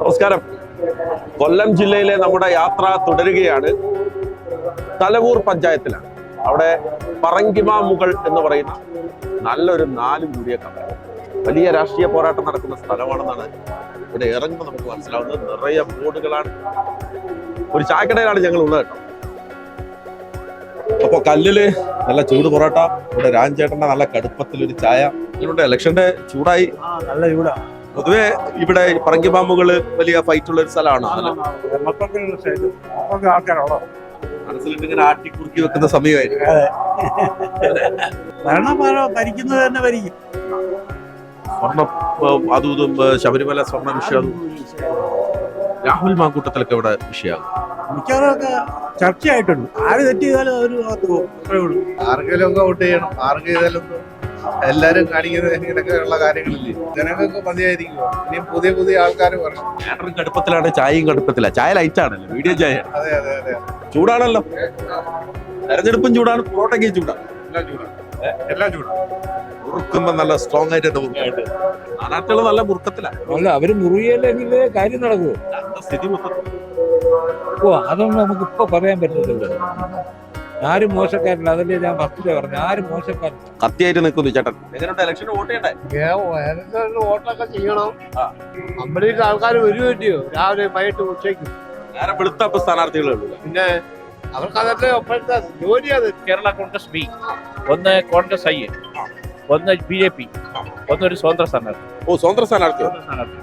നമസ്കാരം. കൊല്ലം ജില്ലയിലെ നമ്മുടെ യാത്ര തുടരുകയാണ്. തലവൂർ പഞ്ചായത്തിലാണ്. അവിടെ പറങ്കിമ മുകൾ എന്ന് പറയുന്ന നല്ലൊരു നാല് കൂടിയ കഥ വലിയ രാഷ്ട്രീയ പോരാട്ടം നടക്കുന്ന സ്ഥലമാണെന്നാണ് ഇവിടെ ഇറങ്ങുമ്പോൾ നമുക്ക് മനസ്സിലാവുന്നത്. നിറയെ ബോർഡുകളാണ്. ഒരു ചായക്കടയിലാണ് ഞങ്ങൾ ഉള്ളത് കേട്ടോ. അപ്പൊ കല്ലിൽ നല്ല ചൂട് പൊറോട്ട ഇവിടെ രാജേട്ടന്റെ നല്ല കടുപ്പത്തിൽ ഒരു ചായ. ഇവിടെ ഇലക്ഷന്റെ ചൂടായി. നല്ല ചൂടാ. പൊതുവെ ഇവിടെ പറങ്കിമാമ്പുകൾ വലിയ ഫൈറ്റ് ഉള്ള ഒരു സ്ഥലമാണ്. മനസ്സിലിട്ടിങ്ങനെ ആട്ടി കുറുക്കി വെക്കുന്ന സമയമായിരിക്കും. ഭരിക്കുന്നത് തന്നെ ഭരിക്കും. സ്വർണം അതും ഇതും ശബരിമല സ്വർണ വിഷയം. രാഹുൽ മാങ്കൂട്ടത്തിലൊക്കെ ഇവിടെ വിഷയമാകും മിക്കവാറൊക്കെ ചർച്ചയായിട്ടുണ്ട്. ആര് തെറ്റ് ചെയ്താലും അവർ ആർക്കെങ്കിലും ഒക്കെ വോട്ട് ചെയ്യണം. ആർക്ക് ചെയ്താലും എല്ലാരും കാണിക്കുന്നത് ഇങ്ങനെയൊക്കെയുള്ള കാര്യങ്ങളില്ലേ? ജനങ്ങൾക്ക് മതിയായിരിക്കും ഇനി പുതിയ പുതിയ ആൾക്കാർ വരണം. ചേട്ടൻ കടുപ്പത്തിലാണ് ചായയും കടുപ്പത്തില. ചായ ലൈറ്റ് ആണല്ലോ വീഡിയോ ചായ. അതെ അതെ അതെ ചൂടാണല്ലോ. തെരഞ്ഞെടുപ്പും ചൂടാണ് പൊറോട്ടയ്ക്കും ചൂടാണ് എല്ലാം ചൂടാണ് എല്ലാം ചൂടാണ് മുറുക്കുമ്പോ നല്ല സ്ട്രോങ് ആയിട്ട് മുറുക്കായിട്ട് സ്ഥാനാർത്ഥികൾ നല്ല മുറുക്കത്തിലാണ് അല്ല അവർ മുറിയല്ലെങ്കിൽ കാര്യം നടക്കുമോ സ്ഥിതി മൊത്തം? ഓ അതൊന്നും നമുക്ക് ഇപ്പൊ പറയാൻ പറ്റത്തില്ല. ആരും മോശക്കാരല്ല. അതല്ലേ ഞാൻ ഫസ്റ്റിലെ പറഞ്ഞു. ആരും മോശക്കാരില്ല. കത്തിയായിട്ട് നിൽക്കുന്നു ചേട്ടൻ. എങ്ങനെയുണ്ട്? ഇലക്ഷന് വോട്ട് ചെയ്യണ്ടേ? വോട്ടൊക്കെ ചെയ്യണം. അമ്പലത്തിൽ ആൾക്കാർ വരുമല്ലയോ രാവിലെ വൈകിട്ട് ഉച്ചയ്ക്ക്. നേരെ വെളുത്ത സ്ഥാനാർത്ഥികളേ ഉള്ളൂ. പിന്നെ അവർക്ക് അതൊക്കെ ഒപ്പഴത്തെ ജോലി അത്? കേരള കോൺഗ്രസ് ബി. ഒന്ന് കോൺഗ്രസ് ഐ ഒന്ന് ബി ജെ പി. ഒന്നൊരു സ്വതന്ത്ര സ്ഥാനാർത്ഥി. ഓ സ്വതന്ത്ര സ്ഥാനാർത്ഥി. സ്വതന്ത്ര സ്ഥാനാർത്ഥി.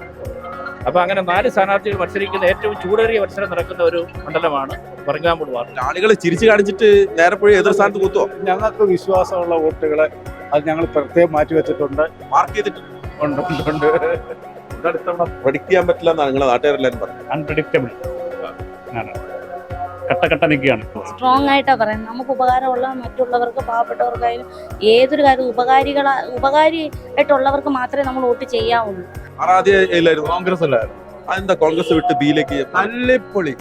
അപ്പൊ അങ്ങനെ നാല് സ്ഥാനാർത്ഥികൾ മത്സരിക്കുന്ന ഏറ്റവും ചൂടേറിയ മത്സരം നടക്കുന്ന ഒരു മണ്ഡലമാണ് പറങ്ങാമ്പൂട് വാർഡ്. ആളുകൾ ചിരിച്ചു കാണിച്ചിട്ട് നേരെ പോയി എതിർ സ്ഥാനത്ത് കുത്തുവോ? ഞങ്ങൾക്ക് വിശ്വാസമുള്ള വോട്ടുകളെ അത് ഞങ്ങൾ പ്രത്യേകം മാറ്റി വെച്ചിട്ടുണ്ട്. മാർക്ക് ചെയ്തിട്ടുണ്ട് ഉണ്ട് ഉണ്ട്, ഉണ്ട്. പ്രഡിക്ട് ചെയ്യാൻ പറ്റില്ല എന്നാണ് നിങ്ങളെ നാട്ടുകാരെല്ലാവരും പറഞ്ഞത്. അൺപ്രഡിക്റ്റബിൾ കട്ടക്കട്ട നിൽക്കുകയാണ്. സ്ട്രോങ് ആയിട്ടാ പറയുന്നത്. നമുക്ക് ഉപകാരമുള്ള മറ്റുള്ളവർക്ക് പാവപ്പെട്ടവർക്കായാലും ഏതൊരു കാര്യം ഉപകാരികള ഉപകാരി ആയിട്ടുള്ളവർക്ക് മാത്രമേ നമ്മൾ വോട്ട് ചെയ്യാവുള്ളൂ. ആദ്യം ഇല്ലായിരുന്നു? കോൺഗ്രസ് അല്ലായിരുന്നു? അതെന്താ കോൺഗ്രസ് വിട്ട് ബിയിലേക്ക് തല്ലിപ്പൊളി.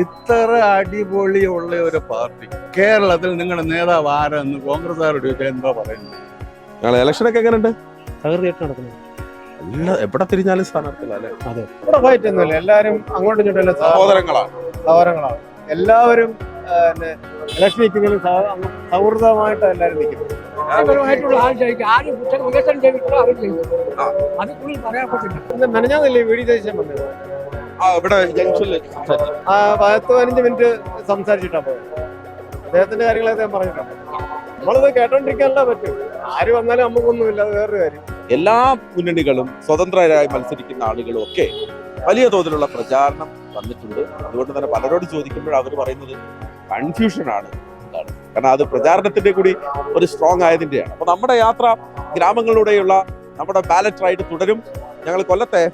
ഇത്ര അടിപൊളിയുള്ള ഒരു പാർട്ടി. കേരളത്തിൽ നിങ്ങളുടെ നേതാവ് ആരെന്ന് കോൺഗ്രസ്സുകാരോട് ചോദിച്ചാൽ എന്താ പറയുന്നത്? ഞങ്ങൾ ഇലക്ഷനൊക്കെ എങ്ങനെയുണ്ട്? തകർച്ചയായിട്ട് നടക്കുന്നത് എല്ലാ എവിടെ തിരിഞ്ഞാലും സ്ഥാനാർത്ഥികളല്ലേ? ഇവിടെ ഫൈറ്റ് ഒന്നുമില്ല. എല്ലാരും അങ്ങോട്ടും ഇങ്ങോട്ടും സഹോദരങ്ങളാണ് സഹോദരങ്ങളാണ് എല്ലാവരും ഇലക്ഷൻ നിൽക്കുന്നതിൽ സൗഹൃദമായിട്ട് എല്ലാവരും നിൽക്കും. പരമായിട്ടുള്ള ആൾ ജയിക്കും. ആരും കുറ്റം വികസനം ചെയ്തിട്ടുള്ള അവർ ജയിക്കും. ആ. അത് കൂടുതൽ പറയാൻ പറ്റില്ല. മെനഞ്ഞാന്നല്ലേ വീഡിയോ ദേശം വന്നത്? ആ ഇവിടെ ജംഗ്ഷനിൽ ആ പത്ത് പതിനഞ്ച് മിനിറ്റ് സംസാരിച്ചിട്ടാ പോയത് അദ്ദേഹത്തിന്റെ കാര്യങ്ങൾ അദ്ദേഹം പറഞ്ഞിട്ടുണ്ട് നമ്മളിത് കേട്ടോണ്ടിരിക്കാനല്ല പറ്റും. ആര് വന്നാലും നമുക്കൊന്നുമില്ല അത് വേറൊരു കാര്യം. എല്ലാ മുന്നണികളും സ്വതന്ത്രരായി മത്സരിക്കുന്ന ആളുകളും ഒക്കെ വലിയ തോതിലുള്ള പ്രചാരണം വന്നിട്ടുണ്ട്. അതുകൊണ്ട് തന്നെ പലരോട് ചോദിക്കുമ്പോൾ അവർ പറയുന്നത് കൺഫ്യൂഷനാണ്. എന്നാണ് കാരണം അത് പ്രചാരണത്തിന്റെ കൂടി ഒരു സ്ട്രോങ് ആയതിന്റെയാണ്. അപ്പൊ നമ്മുടെ യാത്ര ഗ്രാമങ്ങളിലൂടെയുള്ള നമ്മുടെ ബാലറ്റ് റൈഡ് തുടരും. ഞങ്ങൾ കൊല്ലത്തെ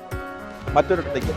മറ്റൊരിടത്തേക്ക്